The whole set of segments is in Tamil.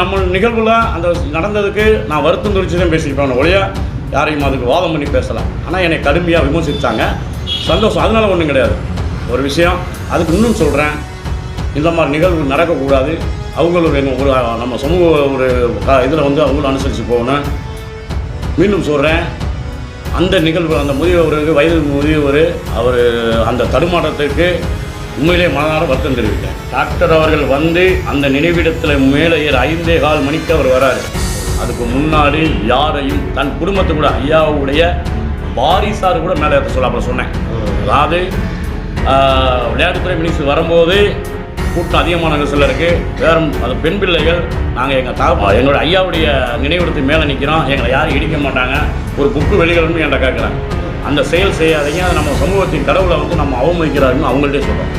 நம்ம நிகழ்வில் அந்த நடந்ததுக்கு நான் வருத்தம் தெரிவிச்சு தான் பேசியிருப்பேன் ஒழிய யாரையும் அதுக்கு வாதம் பண்ணி பேசலாம் ஆனால் என்னை கடுமையாக விமர்சித்தாங்க சந்தோஷம். அதனால ஒன்றும் கிடையாது. ஒரு விஷயம் அதுக்கு இன்னும் சொல்கிறேன் இந்த மாதிரி நிகழ்வு நடக்கக்கூடாது. அவங்களுடைய ஒரு நம்ம சமூக ஒரு இதில் வந்து அவங்களும் அனுசரித்து போகணும். மீண்டும் சொல்கிறேன் அந்த நிகழ்வு அந்த முதியவருக்கு வயது முதியவர் அவர் அந்த தடுமாற்றத்திற்கு உண்மையிலே மனதார வருத்தம் தெரிவித்தேன். டாக்டர் அவர்கள் வந்து அந்த நினைவிடத்தில் மேலே ஏற ஐந்தே கால் மணிக்கு அவர் வராரு. அதுக்கு முன்னாடி யாரையும் தன் குடும்பத்தை கூட ஐயாவுடைய வாரிசார் கூட மேலே ஏற்ற சொல்ல அப்புறம் சொன்னேன். அதாவது விளையாட்டுத்துறை மினிஸ்டர் வரும்போது கூட்டம் அதிகமான சில இருக்கு. வேற அது பெண் பிள்ளைகள் நாங்கள் எங்கள் தா எங்களோட ஐயாவுடைய நினைவிடத்துக்கு மேலே நிற்கிறோம் எங்களை யாரும் இடிக்க மாட்டாங்க. ஒரு புக்கு வெளிகளும்னு என்கிட்ட கேட்குறாங்க. அந்த செயல் செய்யாதீங்க. அது நம்ம சமூகத்தின் கடவுளை வந்து நம்ம அவமதிக்கிறாருன்னு அவங்கள்ட்டே சொல்கிறோம்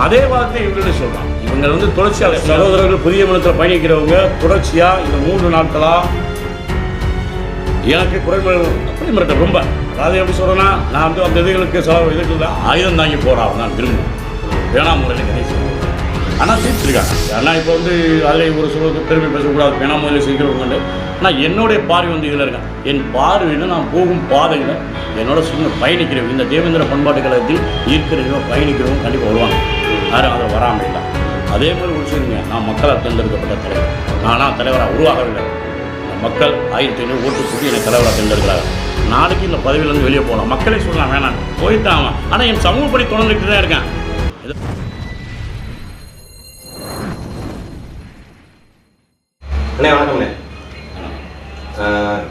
அதே வார்த்தை இவங்கள்ட்ட சொல்கிறோம் இவங்க வந்து தொடர்ச்சியாக சகோதரர்கள் புதிய மனத்தில் பயணிக்கிறவங்க தொடர்ச்சியாக இந்த மூன்று நாட்களாக எனக்கு குறைபாடு அப்படி மிரட்டல் ரொம்ப. அதாவது எப்படி சொல்கிறேன்னா நான் வந்து அந்த இதுகளுக்கு செலவு இதுக்கு ஆயுதம் தாங்கி போகிறான் நான் விரும்புகிறேன் வேணாம் முறையில் கணேசன் ஆனால் தீர்த்துருக்காங்க ஏன்னா இப்போ வந்து அதில் ஒரு சொல்லுறது பெருமை பேசக்கூடாது வேணாம் முறையில் செய்கிறவங்க ஆனால் என்னுடைய பார்வை வந்து இதில் இருக்கேன் என் பார்வையில் நான் போகும் பாதையில் என்னோட சின்ன பயணிக்கிறவங்க இந்த தேவேந்திர பண்பாட்டு கழகத்தில் ஈர்க்கிறவங்க பயணிக்கிறவங்க கண்டிப்பாக வருவாங்க யாரும் அதில் வராமல் இல்லை. அதே மாதிரி ஒரு விஷயங்க நான் மக்களால் தேர்ந்தெடுக்கப்பட்ட தலைவர். நானாக தலைவராக உருவாகவில்லை. மக்கள் ஆயிரத்தி ஐநூறு ஓட்டு கூட்டி என்னை தலைவராக தேர்ந்தெடுக்கிறாங்க. நாளைக்கு இந்த பதவியிலேருந்து வெளியே போகலாம். மக்களே சொல்லலாம் வேணாம். போய்த்தான் அவன். ஆனால் என் சமூகப்படி தொடர்ந்துட்டு தான் இருக்கேன். அண்ணே வணக்கம்ண்ணே.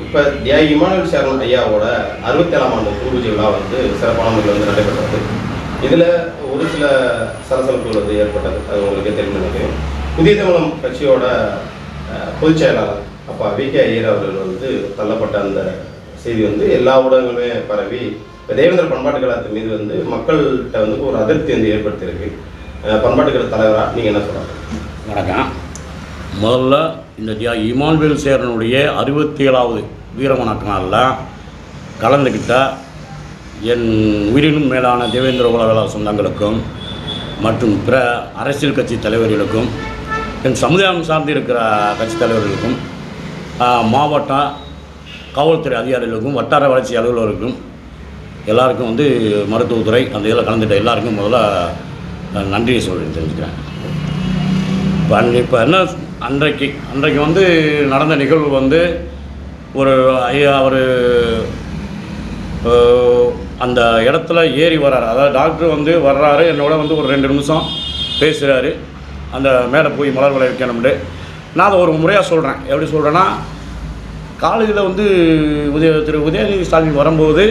இப்போ தியா இமானுவல் சேரன் ஐயாவோட அறுபத்தேழாம் ஆண்டு பூர்வீஜ விழா வந்து சிறப்பான முறையில் வந்து நடைபெற்றது. இதில் ஒரு சில சலசலப்புகள் வந்து ஏற்பட்டது. அது உங்களுக்கு தெரிந்து நினைக்கிறேன். புதிய தமிழம் கட்சியோட பொதுச் செயலாளர் அப்போ வி கே ஐயர் அவர்கள் வந்து தள்ளப்பட்ட அந்த செய்தி வந்து எல்லா ஊடகங்களுமே பரவி இப்போ தேவேந்திர பண்பாட்டு கழகத்தின் மீது வந்து மக்கள்கிட்ட வந்து ஒரு அதிருப்தி வந்து ஏற்படுத்தியிருக்கு. பண்பாட்டு கழக தலைவராக நீங்கள் என்ன சொல்கிறாங்க வணக்கம். முதல்ல இந்த தியா இமானுவேல் சேரனுடைய அறுபத்தி ஏழாவது வீரவணக்க நாளில் கலந்துக்கிட்ட என் உயிரினும் மேலான தேவேந்திர உலகலா சொந்தங்களுக்கும் மற்றும் பிற அரசியல் கட்சி தலைவர்களுக்கும் என் சமுதாயம் சார்ந்து இருக்கிற கட்சி தலைவர்களுக்கும் மாவட்டம் மாவட்ட காவல்துறை அதிகாரிகளுக்கும் வட்டார வளர்ச்சி அலுவலர்களுக்கும் எல்லாருக்கும் வந்து மருத்துவத்துறை அந்த இதில் கலந்துட்ட எல்லாருக்கும் முதல்ல நன்றி நன்றியை சொல்கிறேன் தெரிஞ்சுக்கிறேன். இப்போ இப்போ என்ன அன்றைக்கு அன்றைக்கு வந்து நடந்த நிகழ்வு வந்து ஒரு ஐயா அவர் அந்த இடத்துல ஏறி வர்றாரு. அதாவது டாக்டர் வந்து வர்றாரு. என்னோட வந்து ஒரு ரெண்டு நிமிஷம் பேசுகிறாரு அந்த மேலே போய் மலர் வளை வைக்கணும்னு நான் அதை ஒரு முறையாக சொல்கிறேன் எப்படி சொல்கிறேன்னா காலேஜில் வந்து உதய திரு உதயநிதி ஸ்டாலின் வரும்போது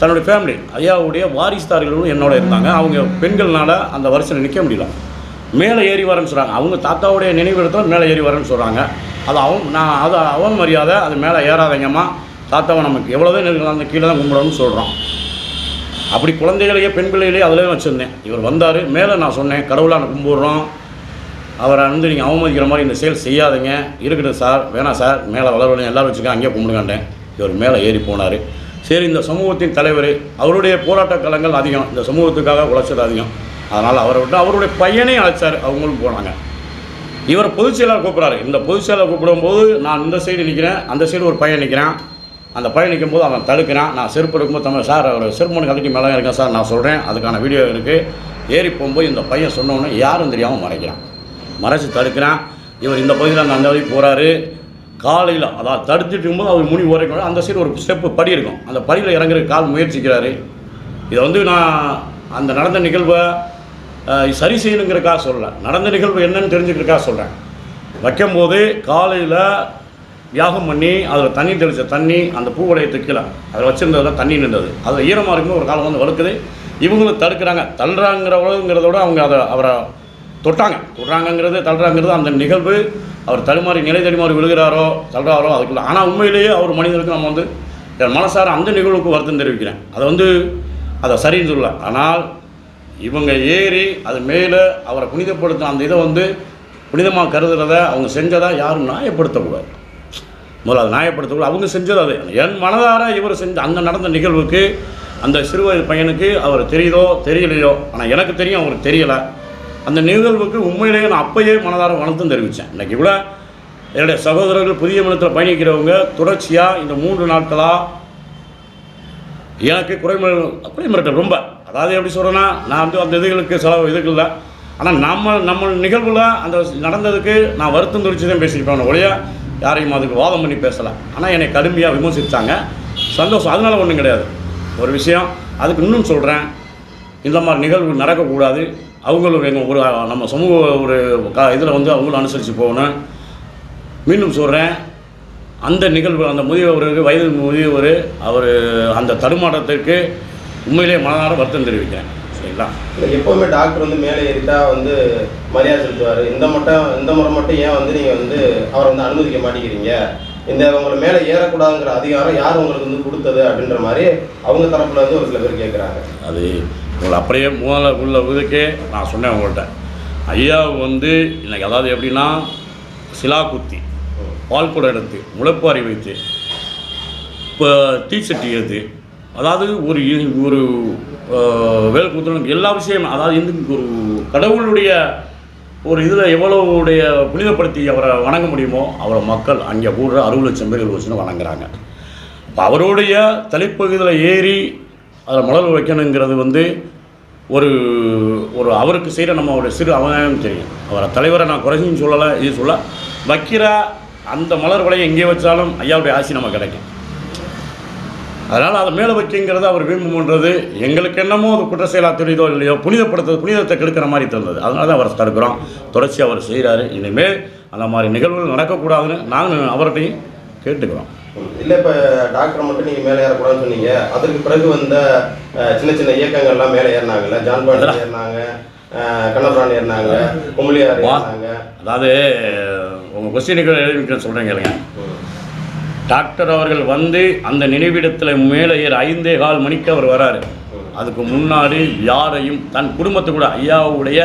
தன்னுடைய ஃபேமிலி ஐயாவுடைய வாரிசுதாரிகளும் என்னோட இருந்தாங்க. அவங்க பெண்கள்னால் அந்த வரிசையில் நிற்க முடியல. மேலே ஏறி வரேன்னு சொல்கிறாங்க அவங்க தாத்தாவுடைய நினைவிடத்தில் மேலே ஏறி வரேன்னு சொல்கிறாங்க அது அவன் நான் அது அவன் மரியாதை அது மேலே ஏறாதீங்கம்மா. தாத்தாவை நமக்கு எவ்வளோதான் நெருங்கலாம் அந்த கீழே தான் கும்பிடணும்னு சொல்கிறோம் அப்படி குழந்தைகளையே பெண் பிள்ளைகளையே அதிலே வச்சுருந்தேன். இவர் வந்தார் மேலே நான் சொன்னேன் கடவுளான கும்பிடுறோம். அவரை வந்து நீங்கள் அவமதிக்கிற மாதிரி இந்த செயல் செய்யாதீங்க. இருக்கட்டும் சார் வேணாம் சார் மேலே வளரவழையும் எல்லோரும் வச்சுக்க அங்கேயே கும்பிடுங்கண்டேன் இவர் மேலே ஏறி போனார். சரி இந்த சமூகத்தின் தலைவர் அவருடைய போராட்ட களங்கள் அதிகம். இந்த சமூகத்துக்காக உழைச்சது அதிகம். அதனால் அவரை விட்டு அவருடைய பையனையும் அழைச்சார். அவங்களும் போனாங்க. இவர் பொதுச் செயலாளர் கூப்பிட்றாரு. இந்த பொதுச் செயலாளர் கூப்பிடும்போது நான் இந்த சைடு நிற்கிறேன் அந்த சைடு ஒரு பையன் நிற்கிறேன் அந்த பையன் நிற்கும்போது அவன் தடுக்கிறான். நான் செருப்பு எடுக்கும்போது தமிழ் சார் அவர் செருப்பு கழட்டி மேலே இருக்கேன் சார். நான் சொல்கிறேன் அதுக்கான வீடியோ இருக்குது ஏறி போகும்போது இந்த பையன் சொன்னோன்னே யாரும் தெரியாமல் மறைக்கிறான். மறைச்சி தடுக்கிறான். இவர் இந்த பகுதியில் அந்த அந்த வழிக்கு போகிறாரு காலையில் அதாவது தடுத்துட்டு இருக்கும்போது அவர் முனி உரைக்கணும் அந்த சைடு ஒரு ஸ்டெப்பு படி இருக்கும். அந்த படியில் இறங்குற கால் முயற்சிக்கிறாரு. இதை வந்து நான் அந்த நடந்த நிகழ்வை சரி செய்யணுங்கிறக்காக சொல்லலை. நடந்த நிகழ்வு என்னன்னு தெரிஞ்சுக்கிறக்காக சொல்கிறேன் வைக்கும்போது காலையில் யாகம் பண்ணி அதில் தண்ணி தெளித்த தண்ணி அந்த பூவடையத்துக்கு கீழே அதில் வச்சுருந்ததில் தண்ணி நின்றது. அதில் ஈரமாக இருக்கும்போது ஒரு காலம் வந்து வலுக்குது இவங்களும் தடுக்கிறாங்க. தள்ளுறாங்கிறவங்கிறத விட அவங்க அதை அவரை தொட்டாங்க. தொடுறாங்கங்கிறது தள்ளுறாங்கிறது அந்த நிகழ்வு. அவர் தடுமாறி நிலை தடுமாறி விழுகிறாரோ தள்ளுறாரோ அதுக்குள்ள. ஆனால் உண்மையிலேயே அவர் மனிதனுக்கு நம்ம வந்து என் மனசார அந்த நிகழ்வுக்கு வருத்தம் தெரிவிக்கிறேன். அதை வந்து அதை சரின்னு சொல்லல. ஆனால் இவங்க ஏறி அது மேலே அவரை புனிதப்படுத்தின அந்த இதை வந்து புனிதமாக கருதுகிறத அவங்க செஞ்சதை யாரும் நியாயப்படுத்தக்கூடாது. முதல்ல அதை நியாயப்படுத்தக்கூடாது அவங்க செஞ்சது அது. என் மனதார இவர் செஞ்ச அந்த நடந்த நிகழ்வுக்கு அந்த சிறுவயது பையனுக்கு அவர் தெரியுதோ தெரியலையோ? ஆனால் எனக்கு தெரியும் அவருக்கு தெரியலை. அந்த நிகழ்வுக்கு உண்மையிலேயே நான் அப்பயே மனதார வணக்கம் தெரிவித்தேன் இன்னைக்கு கூட என்னுடைய சகோதரர்கள் புதிய மனத்தில் பயணிக்கிறவங்க தொடர்ச்சியாக இந்த மூன்று நாட்களாக எனக்கு குறைமுறை குறைமிரட்டல் ரொம்ப. அதாவது எப்படி சொல்கிறேன்னா நான் வந்து அந்த இதுகளுக்கு செலவு இதுக்கு இல்லை. ஆனால் நம்ம நம்ம நிகழ்வில் அந்த நடந்ததுக்கு நான் வருத்தம் தெரிச்சு தான் பேசியிருப்பேன் ஒழிய யாரையும் அதுக்கு வாதம் பண்ணி பேசலை. ஆனால் என்னை கடுமையாக விமர்சித்தாங்க சந்தோஷம் அதனால ஒன்றும் கிடையாது. ஒரு விஷயம் அதுக்கு இன்னும் சொல்கிறேன் இந்த மாதிரி நிகழ்வு நடக்கக்கூடாது. அவங்களும் எங்கள் ஒரு நம்ம சமூக ஒரு க இதில் வந்து அவங்களும் அனுசரித்து போகணும். மீண்டும் சொல்கிறேன் அந்த நிகழ்வு அந்த முதியவருக்கு வயது முதியவர் அவர் அந்த தடுமாற்றத்திற்கு உண்மையிலே மனதார வருத்தம் தெரிவிக்கிறேன். சரிங்களா இல்ல, எப்பவுமே டாக்டர் வந்து மேலே ஏறிட்டா வந்து மரியாதை செலுத்துவார். இந்த மட்டும் இந்த முறை மட்டும் ஏன் வந்து நீங்கள் வந்து அவரை வந்து அனுமதிக்க மாட்டேங்கிறீங்க? இந்த உங்களை மேலே ஏறக்கூடாதுங்கிற அதிகாரம் யார் உங்களுக்கு வந்து கொடுத்தது அப்படின்ற மாதிரி அவங்க தரப்புல இருந்து ஒரு சில பேர் கேட்குறாங்க அது உங்களை அப்படியே முதல்ல உள்ள இதுக்கே நான் சொன்னேன் உங்கள்கிட்ட ஐயா வந்து இன்னைக்கு அதாவது எப்படின்னா சிலா குத்தி பால் குடம் எடுத்து முளைப்பாரி வைத்து இப்போ தீச்சட்டி எடுத்து அதாவது ஒரு ஒரு வேல் குத்துறதுக்கு எல்லா விஷயம் அதாவது இந்து ஒரு கடவுளுடைய ஒரு இதில் எவ்வளோடைய புனிதப்படுத்தி அவரை வணங்க முடியுமோ அவரை மக்கள் அங்கே கூடுற அறுபது லட்சம் பேர் வச்சுன்னு வணங்குறாங்க. இப்போ அவருடைய தலைப்பகுதியில் ஏறி அதில் மலர் வைக்கணுங்கிறது வந்து ஒரு ஒரு அவருக்கு செய்கிற நம்ம அவருடைய சிறு அவதானம் தெரியும். அவரை தலைவரை நான் குறைஞ்சின்னு சொல்லலை இது சொல்ல வைக்கிற அந்த மலர் வலையை எங்கே வச்சாலும் ஐயாவுடைய ஆசி நம்ம கிடைக்கும். அதனால் அதை மேலே வைக்கிங்கிறது அவர் விரும்புன்றது எங்களுக்கு என்னமோ அது குற்ற செயலாக தெரியுதோ இல்லையோ புனிதப்படுத்துறது புனிதத்தை கெடுக்கிற மாதிரி தந்தது. அதனால தான் அவரை தடுக்கிறோம். தொடர்ச்சி அவர் செய்கிறாரு இனிமேல் அந்த மாதிரி நிகழ்வுகள் நடக்கக்கூடாதுன்னு நாங்கள் அவர்கிட்டையும் கேட்டுக்கிறோம். இல்லை இப்போ டாக்டர் மட்டும் நீங்கள் மேலே ஏறக்கூடாதுன்னு சொன்னீங்க. அதற்கு பிறகு வந்த சின்ன சின்ன இயக்கங்கள்லாம் மேலே ஏறினாங்கல்ல. ஜான் பாண்டி ஏறினாங்க கண்ணபிரான் ஏறினாங்க கும்பலியார். ஏறினாங்க. அதாவது உங்கள் கொஸ்டினுக்கு எழுதி சொல்கிறேன் ம். டாக்டர் அவர்கள் வந்து அந்த நினைவிடத்தில் மேலே ஏற ஐந்தே கால் மணிக்கு அவர் வராரு அதுக்கு முன்னாடி யாரையும் தன் குடும்பத்தை கூட ஐயாவுடைய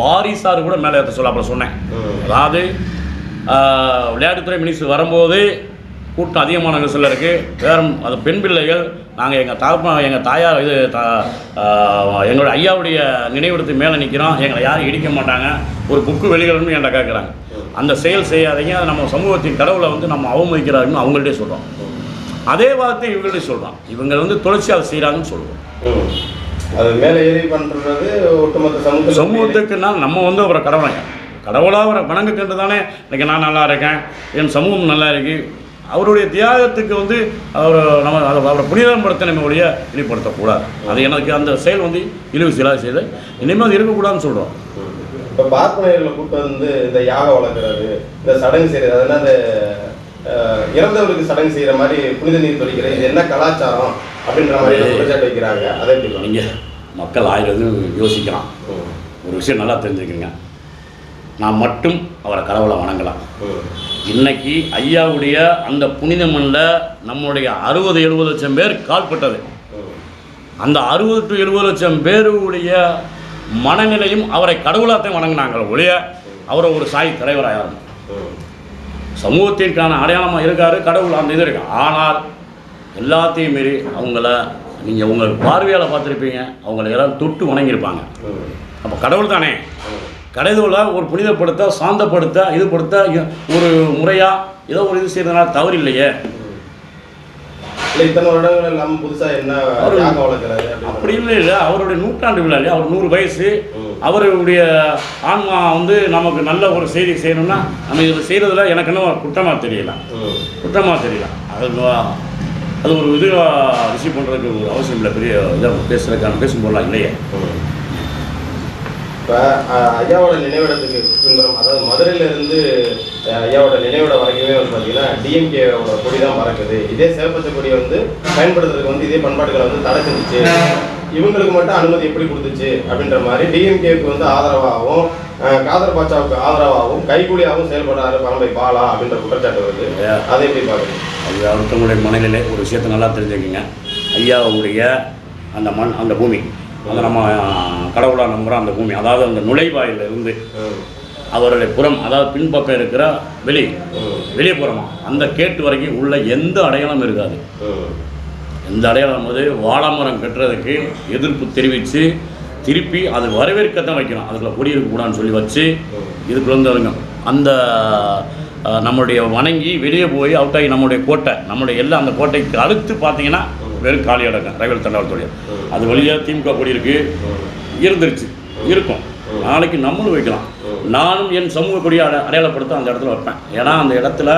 வாரிசார் கூட மேலே ஏற்ற சொல்ல அப்புறம் சொன்னேன். அதாவது விளையாட்டுத்துறை மினிஸ்டர் வரும்போது கூட்டம் அதிகமான நெரிசலில் இருக்குது வேற அது பெண் பிள்ளைகள் நாங்கள் எங்கள் தாப்பா எங்கள் தாயார் இது தா எங்களோட ஐயாவுடைய நினைவிடத்துக்கு மேலே நிற்கிறோம் எங்களை யாரும் இடிக்க மாட்டாங்க. ஒரு புக்கு வெளியிடணும்னு என்கிட்ட கேட்குறாங்க. அந்த செயல் செய்யாதீங்க. அது நம்ம சமூகத்தின் கடவுளை வந்து நம்ம அவமதிக்கிறாருன்னு அவங்கள்ட்டே சொல்கிறோம் அதே வார்த்தை இவங்கள்ட்டே சொல்கிறோம் இவங்க வந்து தொடர்ச்சி அதை செய்கிறாங்கன்னு சொல்லுவோம். அது மேலே ஏறி பண்ணுறது ஒட்டுமொத்த சமூக சமூகத்துக்குன்னா நம்ம வந்து அவரை கடவுளைங்க. கடவுளாக அவரை வணங்குக்கிட்டு தானே இன்னைக்கு நான் நல்லா இருக்கேன். என் சமூகம் நல்லா இருக்கு. அவருடைய தியாகத்துக்கு வந்து அவர் நம்ம அவரை புனிதப்படுத்த நம்ம ஒழிய வெளிப்படுத்தக்கூடாது. அது எனக்கு அந்த செயல் வந்து இழிவு செயலாக செய்து இனிமேல் அது இருக்கக்கூடாதுன்னு சொல்கிறோம் இப்போ பார்ப்பனையர்களை கூட்டு வந்து இந்த யாகம் வளர்க்குறது இந்த சடங்கு செய்கிறது அதெல்லாம் அந்த இறந்தவருக்கு சடங்கு செய்கிற மாதிரி புனித நீர் தொழிக்கிறது இது என்ன கலாச்சாரம் அப்படின்ற மாதிரி எல்லாம் குற்றச்சாட்டு வைக்கிறாங்க. அதை எப்படி? நீங்கள் மக்கள் ஆயிரது யோசிக்கலாம். ஒரு விஷயம் நல்லா தெரிஞ்சுக்கங்க. நான் மட்டும் அவரை கடவுளை வணங்கலாம். இன்னைக்கு ஐயாவுடைய அந்த புனித மண்ணில் நம்முடைய அறுபது எழுபது லட்சம் பேர் கால்பட்டது. அந்த அறுபது டு எழுபது லட்சம் பேருடைய மனநிலையும் அவரை கடவுளாத்தையும் வணங்கினாங்க ஒழிய அவரை ஒரு சாய் தலைவராக ம். சமூகத்திற்கான அடையாளமாக இருக்காரு கடவுள் அந்த இது இருக்கு ஆனால் எல்லாத்தையும் மீறி அவங்கள நீங்கள் உங்கள் பார்வையால் பார்த்துருப்பீங்க அவங்கள எல்லாரும் தொட்டு வணங்கியிருப்பாங்க. அப்போ கடவுள் தானே கடவுளை ஒரு புனிதப்படுத்த சாந்தப்படுத்த இதுபடுத்த இ- ஒரு முறையாக ஏதோ ஒரு இது செய்யறதுனால தவறு இல்லையே. இல்லை இத்தனை வருடங்கள் இல்லாமல் புதுசாக என்ன அப்படி இல்லை இல்லை அவருடைய நூற்றாண்டு விழா இல்லையா? அவர் நூறு வயசு. அவருடைய ஆன்மா வந்து நமக்கு நல்ல ஒரு செய்தி செய்யணும்னா நம்ம இதில் செய்கிறதுல எனக்கு இன்னும் குற்றமாக தெரியல. ம். குற்றமாக தெரியல. அது அது ஒரு இதுவாக ரிசீவ் பண்ணுறதுக்கு ஒரு அவசியம் இல்லை பெரிய இதாக பேசும் போடலாம் இல்லையே. இப்போ ஐயாவோட நினைவிடத்துக்கு பின்புறம் அதாவது மதுரையில இருந்து அஹ், ஐயாவோட நினைவிடம் வரைக்குமே வந்து பார்த்தீங்கன்னா டிஎம்கேவோட கொடி தான் பறக்குது. இதே சிவப்பச்சை கொடி வந்து பயன்படுத்துறதுக்கு வந்து இதே பண்பாடுகளை வந்து தடை செஞ்சுச்சு. இவங்களுக்கு மட்டும் அனுமதி எப்படி கொடுத்துச்சு அப்படின்ற மாதிரி டிஎம்கேக்கு வந்து ஆதரவாகவும் காதர் பாட்சாவுக்கு ஆதரவாகவும் கைகூலியாகவும் செயல்படுறாரு பரம்பை பாலா அப்படின்ற குற்றச்சாட்டு வருது. அதை எப்படி பார்க்குறீங்க? அது ஒருத்தவங்களுடைய மனநிலை ஒரு விஷயத்தை நல்லா தெரிஞ்சுக்கங்க. ஐயாவுடைய அந்த மண் அந்த பூமி. வந்து நம்ம கடவுளாக நம்புகிற அந்த பூமி. அதாவது அந்த நுழைவாயிலிருந்து அவருடைய புறம் அதாவது பின்பக்கம் இருக்கிற வெளி வெளிப்புறமா வெளியே புறமா? அந்த கேட்டு வரைக்கும் உள்ள எந்த அடையாளம் இருக்காது. ம். எந்த அடையாளம் போது வாழைமரம் கட்டுறதுக்கு எதிர்ப்பு தெரிவித்து திருப்பி அது வரவேற்கத்தான் வைக்கணும். அதுக்குள்ள குடியிருக்கக்கூடாதுன்னு சொல்லி வச்சு இதுக்குள்ள வந்து வருங்க அந்த நம்மளுடைய வணங்கி வெளியே போய் அவுட் ஆகி நம்மளுடைய கோட்டை நம்மளுடைய எல்லாம் அந்த கோட்டைக்கு அடுத்து பார்த்தீங்கன்னா வெறும் காலி அடங்க ரயில் தண்டாவத்துடைய அது வழியாக திமுக கொடி இருக்குது இருந்துருச்சு. இருக்கும். நாளைக்கு நம்மளும் வைக்கலாம். நானும் என் சமூக கொடியை அட அடையாளப்படுத்த அந்த இடத்துல வைப்பேன். ஏன்னா அந்த இடத்துல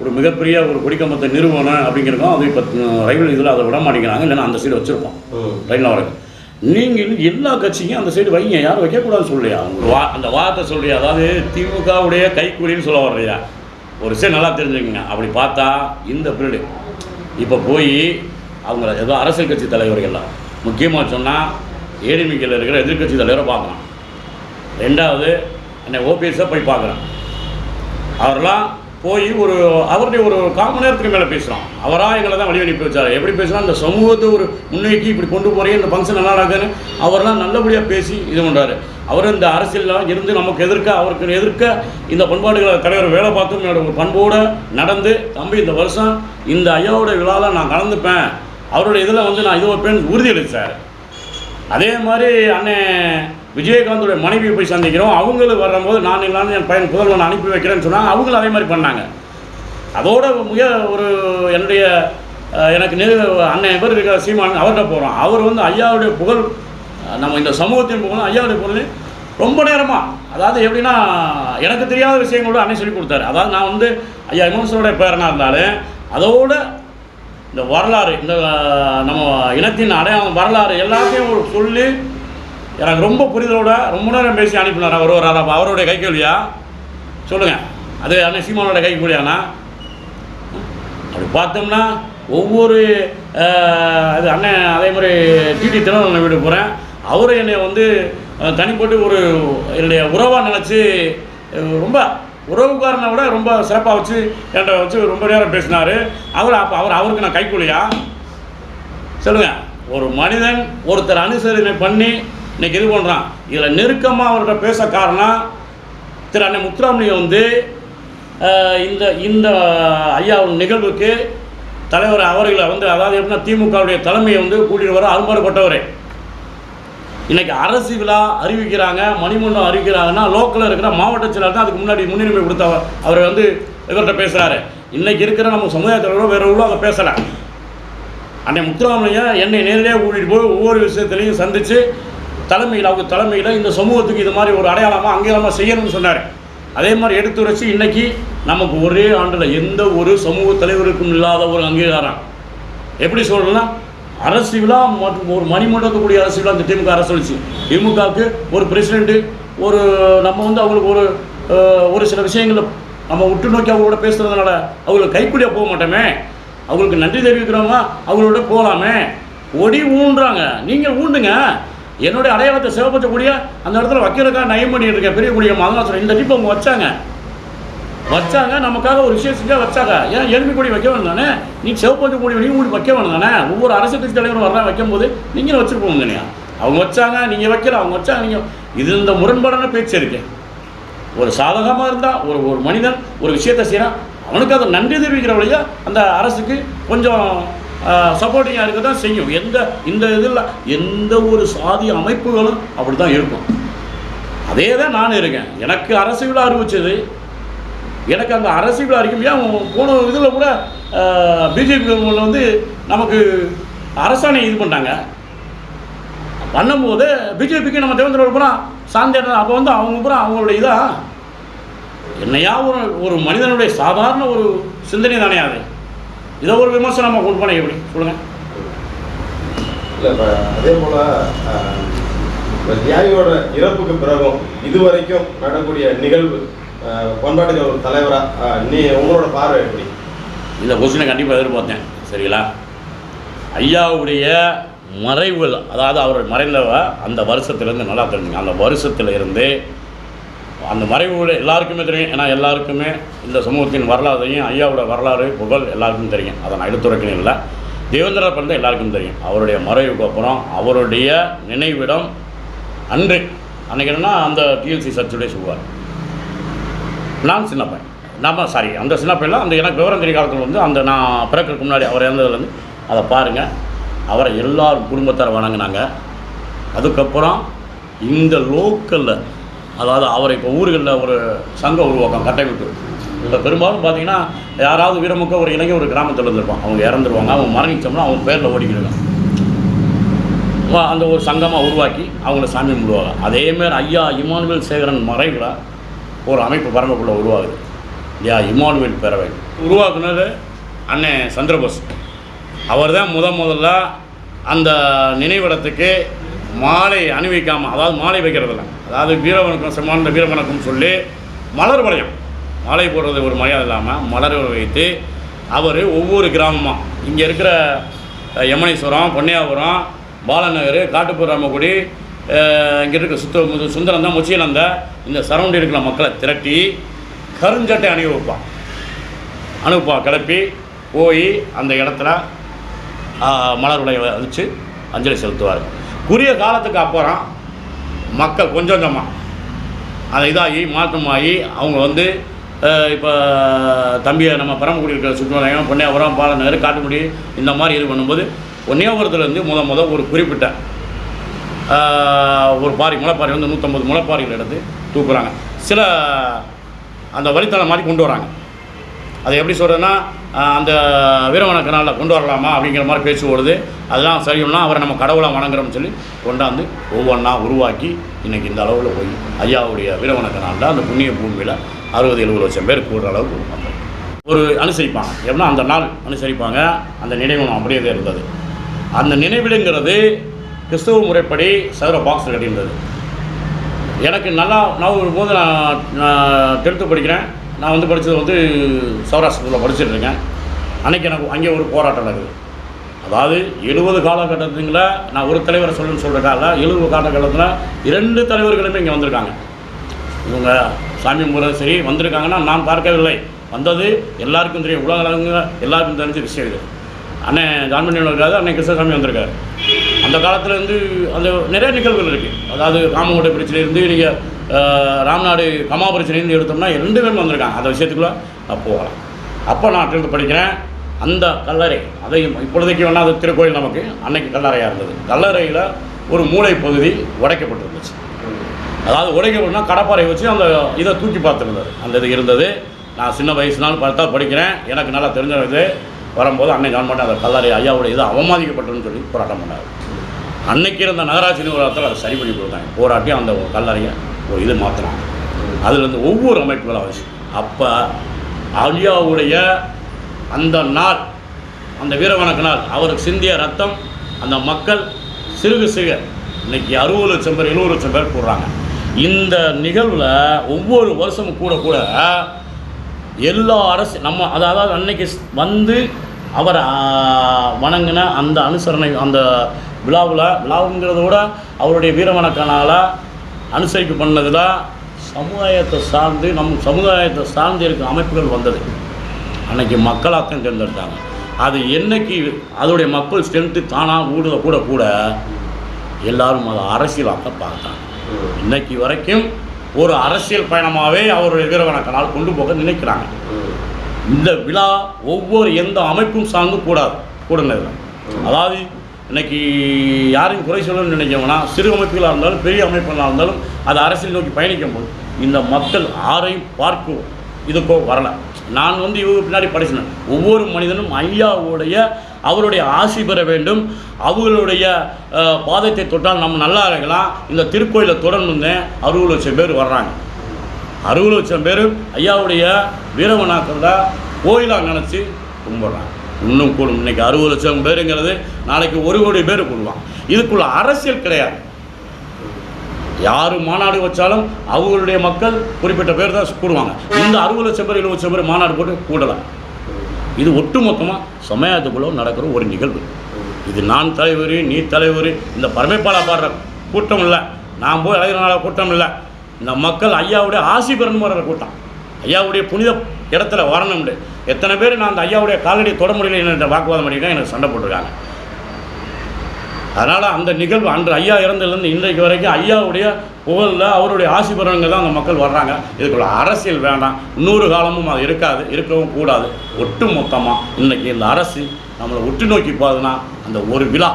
ஒரு மிகப்பெரிய ஒரு கொடிக்கம்பத்தை நிறுவனம் அப்படிங்கிறக்கும் அது இப்போ ரயில் இதில் அதை விட மாட்டேங்கிறாங்க. இல்லைன்னா அந்த சைடு வச்சுருப்போம். ரயில் வரைக்கும் நீங்கள் எல்லா கட்சியும் அந்த சைடு வைங்க. யாரும் வைக்கக்கூடாதுன்னு சொல்லையா வா அந்த வார்த்தை சொல்றியா? அதாவது திமுகவுடைய கைக்கூலின்னு சொல்ல வர்றியா ஒரு விஷயம் நல்லா தெரிஞ்சுக்கங்க. அப்படி பார்த்தா இந்த பீரியடு இப்போ போய் அவங்க ஏதோ அரசியல் கட்சி தலைவர்கள்லாம் முக்கியமாக சொன்னால் ஏடிமிக்கில் இருக்கிற எதிர்க்கட்சி தலைவரை பார்க்கலாம். ரெண்டாவது என்னை ஓபிஎஸை போய் பார்க்குறேன். அவரெல்லாம் போய் ஒரு அவருடைய ஒரு கால் மணி நேரத்துக்கு மேலே பேசுகிறோம் அவராக எங்களை தான் வழி அனுப்பி வச்சார். எப்படி பேசுனா இந்த சமூகத்தை ஒரு முன்னோக்கி இப்படி கொண்டு போகிறேன் இந்த ஃபங்க்ஷன் நல்லா நடக்குதுன்னு அவரெல்லாம் நல்லபடியாக பேசி இது பண்ணுறாரு அவர் இந்த அரசியலில் இருந்து நமக்கு எதிர்க்க அவருக்கு எதிர்க்க இந்த பண்பாடுகளை தலைவர் வேலை பார்த்து என்னோட ஒரு பண்போடு நடந்து தம்பி இந்த வருஷம் இந்த ஐயாவோட விழாவில் நான் கலந்துப்பேன். அவருடைய இதில் வந்து நான் இது ஒப்பேன்னு உறுதியளித்து சார். அதே மாதிரி அண்ணன் விஜயகாந்தோட மனைவியை போய் சந்திக்கிறோம். அவங்களும் வரும்போது நான் இல்லாமல் என் பையன் புதல்வன் அனுப்பி வைக்கிறேன்னு சொன்னாங்க அவங்களும் அதே மாதிரி பண்ணாங்க. அதோட மிக ஒரு என்னுடைய எனக்கு நெரு அண்ணன் இவர் இருக்க சீமான் அவர்கிட்ட போகிறோம் அவர் வந்து ஐயாவுடைய புகழ் நம்ம இந்த சமூகத்தின் புகழ் ஐயாவுடைய புகழ் ரொம்ப நேரமாக அதாவது எப்படின்னா எனக்கு தெரியாத விஷயங்களோட அண்ணன் சொல்லி கொடுத்தாரு. அதாவது நான் வந்து ஐயா விமர்சனோட பேரனாக இருந்தாலும் அதோட இந்த வரலாறு இந்த நம்ம இனத்தின் அடையாளம் வரலாறு எல்லாத்தையும் சொல்லி எனக்கு ரொம்ப புரிதலோட ரொம்ப நேரம் பேசி அனுப்பினார் அவர் ஒரு அப்போ அவருடைய கைக்கூலியா சொல்லுங்கள் அது அண்ணன் சீமானோட கைக்கூலியாண்ணா அப்படி பார்த்தோம்னா ஒவ்வொரு அது அண்ணன் அதே மாதிரி டிடி திருவண்ணன் வீடு போகிறேன் அவரும் என்னை வந்து தனிப்பட்டு ஒரு என்னுடைய உறவாக நினச்சி ரொம்ப உறவுக்காரனை விட ரொம்ப சிறப்பாக வச்சு என்கிட்ட வச்சு ரொம்ப நேரம் பேசினார். அவர் அப்போ அவர் அவருக்கு நான் கைக்கூலியா சொல்லுங்கள் ஒரு மனிதன் ஒருத்தர் அனுசரணை பண்ணி இன்றைக்கி இது பண்ணுறான் இதில் நெருக்கமாக அவர்கிட்ட பேச காரணம் திரு அண்ணன் முத்துராமலிங்கம் வந்து இந்த இந்த ஐயா நிகழ்வுக்கு தலைவர் அவர்களை வந்து அதாவது எப்படின்னா திமுகவுடைய தலைமையை வந்து கூட்டிகிட்டு வர அரும்பாடுபட்டவர். இன்னைக்கு அரசு விழா அறிவிக்கிறாங்க மணிமண்டபம் அறிவிக்கிறாங்கன்னா லோக்கலில் இருக்கிற மாவட்ட செயலாளர் தான் அதுக்கு முன்னாடி முன்னுரிமை கொடுத்தவர் அவர் வந்து இவர்கிட்ட பேசுகிறாரு இன்னைக்கு இருக்கிற நம்ம சமுதாயத்தில் வேற உள்ளோ அதை பேசலை. அன்னை முத்துராமலிங்க என்னை நேரடியாக கூட்டிகிட்டு போய் ஒவ்வொரு விஷயத்துலையும் சந்தித்து தலைமையில் அவங்க தலைமையில் இந்த சமூகத்துக்கு இது மாதிரி ஒரு அடையாளமாக அங்கீகாரமாக செய்யணும்னு சொன்னார். அதே மாதிரி எடுத்துரைச்சு இன்றைக்கி நமக்கு ஒரே ஆண்டில் எந்த ஒரு சமூக தலைவருக்கும் இல்லாத ஒரு அங்கீகாரம். எப்படி சொல்லணும்னா அரசு விழா மற்றும் ஒரு மணிமண்டலத்துக்கூடிய அரசு விழா இந்த திமுக அரசு வச்சு திமுகவுக்கு ஒரு பிரசிடெண்ட்டு ஒரு நம்ம வந்து அவங்களுக்கு ஒரு ஒரு சில விஷயங்களை நம்ம உற்று நோக்கி அவங்களோட பேசுகிறதுனால அவங்களுக்கு கைக்குடியாக போக மாட்டோமே. அவங்களுக்கு நன்றி தெரிவிக்கிறவங்க அவங்களோட போகலாமே ஒடி ஊன்றாங்க. நீங்கள் ஊண்டுங்க. என்னுடைய அடையாளத்தை சிவப்பற்றக்கூடிய அந்த இடத்துல வைக்கிறக்கா நயம் பண்ணிட்டு இருக்கேன். பெரிய குடிய மகனாசுரம் இந்த டிப்பு அவங்க வச்சாங்க. வச்சாங்க நமக்காக ஒரு விஷயம் செஞ்சால் வச்சாங்க. ஏன் எலும்பி கொடி வைக்க வேணும் தானே? நீ சிவப்பஞ்சு கொடி நீ உங்களுக்கு வைக்க வேணும் தானே? ஒவ்வொரு அரசு கட்சி தலைவரும் வர்றா வைக்கும்போது நீங்களும் வச்சுருப்போம் தானே? அவங்க வச்சாங்க நீங்கள் வைக்கல அவங்க வச்சாங்க நீங்கள் இது இந்த முரண்பாடான பேச்சு இருக்கேன் ஒரு சாதகமாக இருந்தால் ஒரு ஒரு மனிதன் ஒரு விஷயத்தை செய்கிறான் அவனுக்கு அதை நன்றி தெரிவிக்கிற வழியா அந்த அரசுக்கு கொஞ்சம் சப்போர்ட்டிங்காக இருக்க தான் செய்யும். எந்த இந்த இதில் எந்த ஒரு சாதி அமைப்புகளும் அப்படி தான் இருக்கும். அதே தான் நான் இருக்கேன். எனக்கு அரசு விழா அறிவிச்சது எனக்கு அந்த அரசியல் அறிக்கும் ஏன் போன இதில் கூட பிஜேபி வந்து நமக்கு அரசாணை இது பண்ணாங்க பண்ணும்போது பிஜேபிக்கு நம்ம தேவேந்திர பூரா சார்ந்த அப்போ வந்து அவங்க பூரா அவங்களோட இதாக என்னையா ஒரு ஒரு மனிதனுடைய சாதாரண ஒரு சிந்தனை தானே அது? இதை ஒரு விமர்சனம் நம்ம கொண்டு போனேன் எப்படி? சொல்லுங்கள் இல்லை அதே போல் தியாகியோட இறப்புக்கு பிறகும் இதுவரைக்கும் நடக்கூடிய நிகழ்வு பண்பாட்டுக்கு ஒரு தலைவராக நீ உங்களோட பார்வை எப்படி? இந்த கொஸ்டினை கண்டிப்பாக எதிர்பார்த்தேன். சரிங்களா? ஐயாவுடைய மறைவுகள் அதாவது அவர் மறைந்தவ அந்த வருஷத்துலேருந்து நல்லா தெரிஞ்சுங்க. அந்த வருஷத்துல இருந்து அந்த மறைவுகள் எல்லாருக்குமே தெரியும். ஏன்னா எல்லாருக்குமே இந்த சமூகத்தின் வரலாறையும் ஐயாவோட வரலாறு புகழ் எல்லாருக்கும் தெரியும். அதை நான் எடுத்துரைக்கணும் இல்லை. தேவேந்திர பிறந்த எல்லாருக்கும் தெரியும். அவருடைய மறைவுக்கு அப்புறம் அவருடைய நினைவிடம் அன்று அன்றைக்கி என்னன்னா அந்த டிஎல்சி சர்ச்சுடைய சொல்லுவார் நான் சின்ன பையன். நாம சாரி அந்த சின்ன பையனில் அந்த எனக்கு விவரம் தெரிய காலத்தில் வந்து அந்த நான் பிறக்கிறதுக்கு முன்னாடி அவர் இறந்ததுலேருந்து அதை பாருங்கள் அவரை எல்லாரும் குடும்பத்தார் வணங்கினாங்க. அதுக்கப்புறம் இந்த லோக்கலில் அதாவது அவரை இப்போ ஊர்களில் ஒரு சங்கம் உருவாக்கம் கட்டமைப்பு இப்போ பெரும்பாலும் பார்த்தீங்கன்னா யாராவது வீரமுக்க ஒரு இளைஞர் ஒரு கிராமத்தில் இருந்திருப்பான். அவங்க இறந்துருவாங்க அவங்க மரணிச்சோம்னா அவங்க பேரில் ஓடிக்கிடுவாங்க அந்த ஒரு சங்கமாக உருவாக்கி அவங்கள சாமி கும்பிடுவாங்க. அதேமாரி ஐயா இமானுவேல் சேகரன் மறைவில் ஒரு அமைப்பு பரம்பக்குள்ளே உருவாகுது. ஐயா இமானுவேல் பேரவை உருவாக்குனது அண்ணன் சந்திரபோஸ். அவர் தான் முத முதல்ல அந்த நினைவிடத்துக்கு மாலை அணிவிக்காமல் அதாவது மாலை வைக்கிறதில்ல. அதாவது வீரவணக்கம் செம்மான வீரவணக்கம் சொல்லி மலர் வளையம். மாலை போடுறது ஒரு மரியாதை இல்லாமல் மலர் வைத்து அவர் ஒவ்வொரு கிராமமாக இங்கே இருக்கிற யமனேஸ்வரம் பொன்னியாபுரம் பாலநகர் காட்டுப்புறமக்குடி இங்கே இருக்க சுத்த சுந்தரம் தான் முச்சியலந்த இந்த சரௌண்டிங் இருக்கிற மக்களை திரட்டி கருஞ்சட்டை அணிய வைப்பான் அனுப்பா கிளப்பி போய் அந்த இடத்துல மலர் விளைய வச்சு அஞ்சலி செலுத்துவார். குறுகிய காலத்துக்கு அப்புறம் மக்கள் கொஞ்சம் கொஞ்சமாக அதை இதாகி மாற்றமாகி அவங்க வந்து இப்போ தம்பியை நம்ம பரமக்குடி இருக்கிற சுற்றுலாயம் பொன்னியாபுரம் பாலநகர் காட்டுக்குடி இந்த மாதிரி இது பண்ணும்போது பொன்னியாபுரத்துலேருந்து முத முத ஒரு குறிப்பிட்ட ஒரு பாரி முளைப்பாரி வந்து நூற்றம்பது முளைப்பாரிகள் எடுத்து தூக்குறாங்க. சில அந்த வழித்தடம் மாதிரி கொண்டு வராங்க. அது எப்படி சொல்கிறதுன்னா அந்த வீரவன கொண்டு வரலாமா அப்படிங்கிற மாதிரி பேச்சு ஓடுது. அதெல்லாம் சரியும்னா அவரை நம்ம கடவுளாக வணங்குறோம்னு சொல்லி கொண்டாந்து ஒவ்வொன்றா உருவாக்கி இன்றைக்கி இந்த அளவில் போய் ஐயாவுடைய வீரவன நாளில் அந்த புண்ணிய பூமியில் அறுபது எழுபது லட்சம் பேர் கூடுற அளவுக்கு வந்தாங்க ஒரு அனுசரிப்பாங்க. எப்படின்னா அந்த நாள் அனுசரிப்பாங்க. அந்த நினைவு அப்படியே இருந்தது. அந்த நினைவிடங்கிறது கிறிஸ்துவ முறைப்படி சதுர பாக்ஸ் கட்டியிருந்தது. எனக்கு நல்லா நான் ஒரு போது நான் நான் டென்த்து படிக்கிறேன். நான் வந்து படித்தது வந்து சௌராஷ்டிரத்தில் படிச்சுட்டு இருக்கேன் அன்றைக்கி எனக்கு அங்கே ஒரு போராட்டம் நடக்குது. அதாவது எழுபது காலகட்டத்துங்கள நான் ஒரு தலைவரை சொல்லுன்னு சொல்கிறக்கால எழுபது காலகட்டத்தில் இரண்டு தலைவர்களுமே இங்கே வந்திருக்காங்க. இவங்க சாமி முறை சரி வந்திருக்காங்கன்னா நான் பார்க்கவில்லை. வந்தது எல்லாருக்கும் தெரியும். உலகளவுங்க எல்லாருக்கும் தெரிஞ்ச விஷயம் இது. அண்ணன் ஜான்மணியில் இருக்காது அண்ணன் கிருஷ்ணசாமி வந்திருக்காரு. அந்த காலத்துலேருந்து அந்த நிறைய நிகழ்வுகள் இருக்குது அதாவது ராமகோட்டை பிரச்சனையிலேருந்து நீங்கள் ராம்நாடு கமா பிரச்சனையிலேருந்து எடுத்தோம்னா ரெண்டு பேரும் வந்திருக்காங்க. அந்த விஷயத்துக்குள்ளே நான் போகலாம். அப்போ நான் டென்த்து படிக்கிறேன் அந்த கல்லறை அதையும் இப்பொழுதைக்கு வேணால் அது திருக்கோயில் நமக்கு அன்னைக்கு கல்லறையாக இருந்தது. கல்லறையில் ஒரு மூளை பகுதி உடைக்கப்பட்டிருந்துச்சு. அதாவது உடைக்கப்படனா கடப்பாறை வச்சு அந்த இதை தூக்கி பார்த்துருந்தாரு. அந்த இது இருந்தது. நான் சின்ன வயசுனாலும் பார்த்தா படிக்கிறேன். எனக்கு நல்லா தெரிஞ்சது. வரும்போது அன்னை கவர்மெண்ட் அந்த கல்லறை ஐயாவுடைய இது அவமதிக்கப்பட்டதுன்னு சொல்லி போராட்டம் பண்ணார். அன்னைக்கு இருந்த நகராட்சி நிர்வாகத்தில் அதை சரி பண்ணி கொடுத்தாங்க. போராட்டி அந்த கல்லறையை ஒரு இது மாற்றினாங்க அதுலேருந்து ஒவ்வொரு அமைப்புகளும் அவசியம் அப்போ ஐயாவுடைய அந்த நாள் அந்த வீரவணக்க நாள் அவருக்கு சிந்திய ரத்தம் அந்த மக்கள் சிறுக சிறுக இன்னைக்கு அறுபது லட்சம் பேர் எழுபது லட்சம் பேர் போடுறாங்க. இந்த நிகழ்வில் ஒவ்வொரு வருஷமும் கூட கூட எல்லா அரசு நம்ம அதாவது அன்னைக்கு வந்து அவர் வணங்கின அந்த அனுசரணை அந்த விழாவில் விழாவுங்கிறத விட அவருடைய வீரவணக்கனால் அனுசரிப்பு பண்ணதில் சமுதாயத்தை சார்ந்து நம் சமுதாயத்தை சார்ந்து இருக்க அமைப்புகள் வந்தது. அன்னைக்கு மக்களாத்தான் தேர்ந்தெடுத்தாங்க. அது என்னைக்கு அதோடைய மக்கள் ஸ்ட்ரென்த்து தானாக கூட கூட கூட எல்லாரும் அதை அரசியலாக்க பார்த்தாங்க. இன்னைக்கு வரைக்கும் ஒரு அரசியல் பயணமாகவே அவருடைய வீரவணக்கனால் கொண்டு போக நினைக்கிறாங்க. இந்த விழா ஒவ்வொரு எந்த அமைப்பும் சார்ந்து கூடாது கூடுனது அதாவது இன்னைக்கு யாரையும் குறை சொல்லணும்னு நினைக்கோம்னா சிறு அமைப்புகளாக இருந்தாலும் பெரிய அமைப்புகளாக இருந்தாலும் அது அரசியல் நோக்கி பயணிக்கும் போது இந்த மக்கள் ஆரையும் பார்க்கும் இதுக்கோ வரலை. நான் வந்து இவங்க பின்னாடி படிச்சினேன் ஒவ்வொரு மனிதனும் ஐயாவுடைய அவருடைய ஆசி பெற வேண்டும். அவர்களுடைய பாதத்தை தொட்டால் நம்ம நல்லா இருக்கலாம். இந்த திருக்கோயிலை தொடர்ந்து அறுபது லட்சம் பேர் வர்றாங்க. அறுபது லட்சம் பேர் ஐயாவுடைய வீரவனாக்கிறத கோயிலாக நினச்சி கும்பிட்றாங்க. இன்னும் கூடும். இன்னைக்கு அறுபது லட்சம் பேருங்கிறது நாளைக்கு ஒரு கோடி பேர் கூடுவான் இதுக்குள்ள அரசியல் கிடையாது. யார் மாநாடு வச்சாலும் அவங்களுடைய மக்கள் குறிப்பிட்ட பேர் தான் கூடுவாங்க. இந்த அறுபது லட்சம் பேர் எழுபது லட்சம் பேர் மாநாடு போட்டு கூடலாம். இது ஒட்டுமொத்தமாக சமயத்துக்குள்ள நடக்கிற ஒரு நிகழ்வு. இது நான் தலைவர் நீ தலைவர் இந்த பரமைப்பாளா பாடுற கூட்டம் இல்லை. நான் போய் அழகிறனால கூட்டம் இல்லை. இந்த மக்கள் ஐயாவுடைய ஆசி பெறணும் கூட்டம். ஐயாவுடைய புனித இடத்துல வரணும்னு. எத்தனை பேர் நான் அந்த ஐயாவுடைய காலடியை தொட முடியல என்ற வாக்குவாதம் பண்ணியிருக்கேன் எனக்கு சண்டை போட்டிருக்காங்க. அதனால் அந்த நிகழ்வு அன்று ஐயா இறந்ததுலேருந்து இன்றைக்கு வரைக்கும் ஐயாவுடைய புகழில் அவருடைய ஆசி தான் அந்த மக்கள் வர்றாங்க. இதுக்குள்ள அரசியல் வேண்டாம். இன்னொரு காலமும் அது இருக்காது இருக்கவும் கூடாது. ஒட்டு மொத்தமாக இன்றைக்கி இந்த அரசு நம்மளை ஒட்டு நோக்கி போகுதுன்னா அந்த ஒரு விழா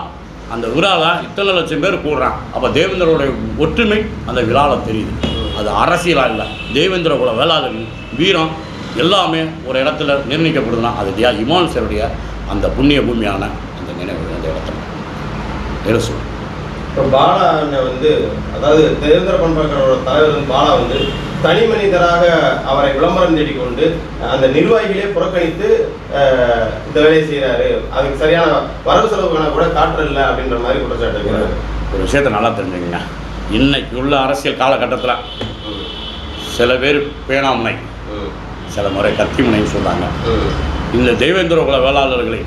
அந்த விழாவில் இத்தனை லட்சம் பேர் கூடுறான் அப்போ தேவேந்திரோடைய ஒற்றுமை அந்த விழாவில் தெரியுது. அது அரசியலாக இல்லை. தேவேந்திர குல வேளாளர்கள் வீரம் எல்லாமே ஒரு இடத்துல நிர்ணயிக்கப்படுதுன்னா அது தியா இமானுசருடைய அந்த புண்ணிய பூமியான அந்த நினைவு அந்த இடத்துல. எரசு இப்போ பாலா வந்து அதாவது தேவேந்திர பண்பாட்டோட தலைவர் வந்து பாலா வந்து தனி மனிதராக அவரை விளம்பரம் தேடிக் கொண்டு அந்த நிர்வாகிகளே புறக்கணித்து இந்த வேலையை செய்கிறாரு அதுக்கு சரியான வரவு செலவு கணக்கு கூட காட்டுறதில்ல அப்படின்ற மாதிரி குற்றச்சாட்டு ஒரு விஷயத்தை நல்லா தெரிஞ்சுக்கங்க. இன்னைக்கு உள்ள அரசியல் காலகட்டத்தில் சில பேர் பேணாமுனை ம், சில முறை கத்திமுனைன்னு சொல்கிறாங்க இந்த தெய்வேந்திர குல வேளாளர்களை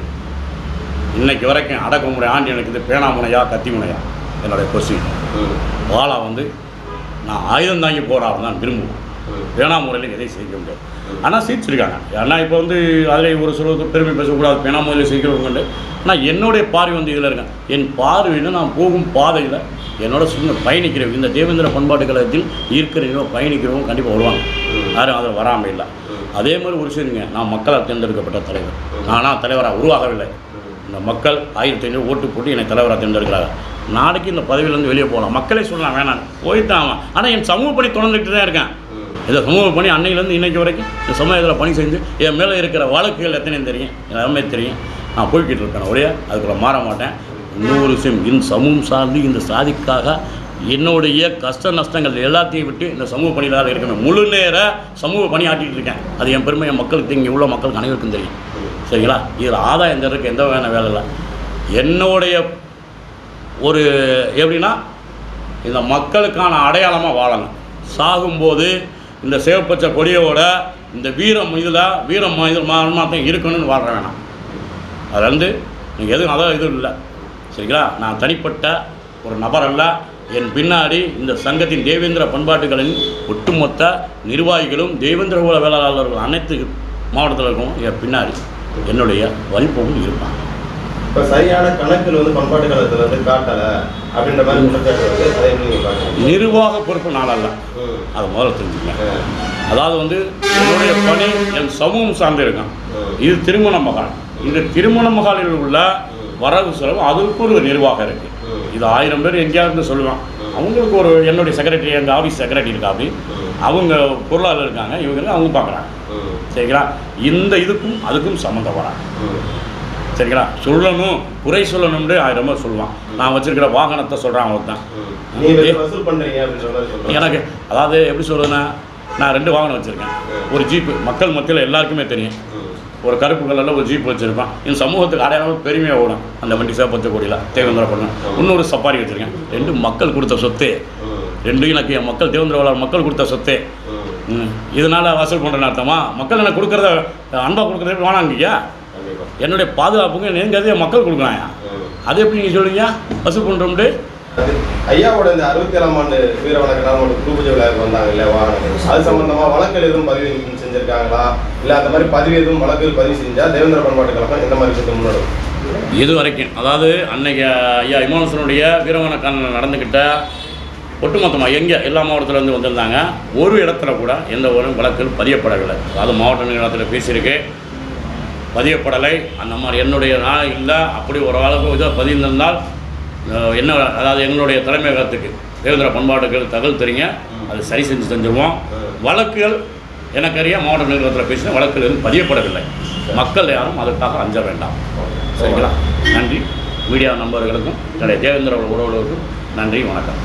இன்னைக்கு வரைக்கும் அடக்குமுறை ஆண்டு எனக்கு இது பேணாமுனையா கத்திமுனையா? என்னுடைய கொஸ்டின் வாழா வந்து நான் ஆயுதம் தாங்கி போராட தான் விரும்புவேன் பேணா முறையில் எதையும் செய்ய முடியாது. ஆனால் சீர்ச்சிருக்காங்க. ஏன்னா இப்போ வந்து அதில் ஒரு சிலருக்கு பெருமை பேசக்கூடாது பேணா முறையில் செய்கிறவங்க ஆனால் என்னுடைய பார்வை வந்து இதில் இருக்கேன். என் பார்வையில் நான் போகும் பாதையில் என்னோட சும்மா பயணிக்கிறவங்க இந்த தேவேந்திர பண்பாட்டு கழகத்தில் இருக்கிறவங்க பயணிக்கிறவங்க கண்டிப்பாக வருவாங்க. யாரும் அதில் வராமல் இல்லை. அதே மாதிரி ஒரு விஷயங்க நான் மக்களால் தேர்ந்தெடுக்கப்பட்ட தலைவர். நானாக தலைவராக உருவாகவில்லை. இந்த மக்கள் ஆயிரத்தி ஐநூறு ஓட்டு போட்டு என்னை தலைவராக தேர்ந்தெடுக்கிறாங்க நாளைக்கு இந்த பதவியிலேருந்து வெளியே போகலாம். மக்களே சொல்லலாம் வேணாம். போய்த்தான் ஆனால் என் சமூக பணி தொடர்ந்துக்கிட்டு தான் இருக்கேன். இந்த சமூக பணி அன்னையிலேருந்து இன்னைக்கு வரைக்கும் இந்த சமூகத்தில் பணி செஞ்சு என் மேலே இருக்கிற வழக்குகள் எத்தனையும் தெரியும்? எல்லாமே தெரியும். நான் போய்கிட்டு இருக்கேன் ஒரே அதுக்குள்ள மாற மாட்டேன். இன்னொரு விஷயம் இந்த சமூகம் சார்ந்து இந்த சாதிக்காக என்னுடைய கஷ்ட நஷ்டங்கள் எல்லாத்தையும் விட்டு இந்த சமூக பணியில் இருக்கணும் முழு நேர சமூக பணி ஆட்டிகிட்டு இருக்கேன். அது என் பெருமை என் மக்களுக்கு இங்கே உள்ள மக்களுக்கு அனைவருக்கும் தெரியும். சரிங்களா? இதில் ஆதாயம் தருக்கு எந்த வகையான வேலை இல்லை. என்னுடைய ஒரு எப்படின்னா இந்த மக்களுக்கான அடையாளமாக வாழணும். சாகும்போது இந்த சிவப்பச்சை கொடியோட இந்த வீரம் இதில் வீரம் இது மாத்தான் இருக்கணும்னு வாழ வேணாம். அதில் வந்து நீங்கள் எதுவும் அதான் இதுவும் இல்லை. சரிங்களா? நான் தனிப்பட்ட ஒரு நபர் அல்ல. என் பின்னாடி இந்த சங்கத்தின் தேவேந்திர பண்பாட்டுகளின் ஒட்டுமொத்த நிர்வாகிகளும் தேவேந்திர குல வேளாளர்கள் அனைத்து மாவட்டத்தில் இருக்கும் என் பின்னாடி. என்னுடைய வழிபோகும் இருப்பாங்க இப்போ சரியான கணக்கில் வந்து பண்பாட்டு கழகத்தில் வந்து காட்டலை அப்படின்ற மாதிரி குற்றச்சாட்டு வருது அதை எப்படி நீங்கள் பார்க்குறீங்க? நிர்வாக பொறுப்பு ம், அதை முதல்ல தெரிஞ்சுங்க ஆ, அதாவது வந்து என்னுடைய பணி என் சமூகம் சார்ந்து இருக்கும். ம், இது திருமண மகால். இந்த திருமண மகாலில் உள்ள வரவு செலவு அதுக்கு ஒரு நிர்வாகம் இருக்கு. ம், இது ஆயிரம் பேர் எங்கேயாவது சொல்லுவான். அவங்களுக்கு ஒரு என்னுடைய செக்ரட்டரி எங்கள் ஆஃபீஸ் செக்ரட்டரி இருக்கா அப்படி அவங்க பொருளாளர் இருக்காங்க இவங்க அவங்க பார்க்குறாங்க. சரிங்களா? இந்த இதுக்கும் அதுக்கும் சம்மந்தம் சரிங்களா? சொல்லணும் குறை சொல்லணும்னு ஆயிரம் பேர் சொல்லுவான். நான் வச்சிருக்கிற வாகனத்தை சொல்கிறான் மாதிரி சொல்றேன். எனக்கு அதாவது எப்படி சொல்கிறதுன்னா நான் ரெண்டு வாகனம் வச்சுருக்கேன். ஒரு ஜீப்பு மக்கள் மத்தியில் எல்லாருக்குமே தெரியும். ஒரு கருப்பு கலரில் ஒரு ஜீப் வச்சுருப்பேன். இந்த சமூகத்துக்கு அடையாளம் பெருமையாக ஓடும். அந்த வண்டி சேப்பச்ச கொடியில் தேவேந்திர பண்ணேன் இன்னொரு சப்பாரி வச்சுருக்கேன். ரெண்டு மக்கள் கொடுத்த சொத்து. ரெண்டும் எனக்கு என் மக்கள் தேவேந்திர மக்கள் கொடுத்த சொத்து. இதனால வசூல் பண்ணுறேன்னு அர்த்தமா? மக்கள் எனக்கு கொடுக்குறத அன்பாக கொடுக்குறது வேணாங்கய்யா என்னுடைய பாதுகாப்புக்கு நீங்கள் மக்கள் கொடுக்குறாங்க ம். அது எப்படி நீங்கள் சொல்லுவீங்க வசூல் பண்ணுறோம்ட்டு ஐயாவோட இந்த அறுபத்தி ஏழாம் ஆண்டு வீர வணக்க நாள் ஒரு குரு பூஜை விழாவுக்கு வந்தாங்க இல்லையா வாகனம் அது சம்பந்தமா வழக்கில் எதுவும் பதிவு செஞ்சிருக்காங்களா? இல்ல அந்த மாதிரி பதிவு எதுவும் வழக்கில் பதிவு செஞ்சா தேவேந்திர பண்பாட்டு கழகம் எந்த மாதிரி விஷயத்தை முன்னாடி இது வரைக்கும். அதாவது அன்னைக்கு ஐயா இமானுசனுடைய வீரவணக்கான நடந்துக்கிட்ட ஒட்டுமொத்தமாக எங்கே எல்லா மாவட்டத்துலேருந்து வந்திருந்தாங்க ஒரு இடத்துல கூட எந்த ஒரு வழக்கில் பதியப்படவில்லை. அதாவது மாவட்ட நிலையத்தில் பேசியிருக்கு பதியப்படலை. அந்த மாதிரி என்னுடைய நான் இல்லை அப்படி ஒரு ஆளுக்கு இதாக பதிந்திருந்தால் என்ன அதாவது எங்களுடைய தலைமையகத்துக்கு தேவேந்திர பண்பாட்டுகள் தகவல் தெரியுங்க. அதை சரி செஞ்சு செஞ்சுருவோம். வழக்குகள் எனக்கறிய மாவட்ட நிர்வாகத்தில் பேசின வழக்குகள் எதுவும் பதியப்படவில்லை. மக்கள் யாரும் அதற்காக அஞ்ச வேண்டாம். சரிங்களா? நன்றி. மீடியா நண்பர்களுக்கும் என்னுடைய தேவேந்திர உறவுகளுக்கும் நன்றி வணக்கம்.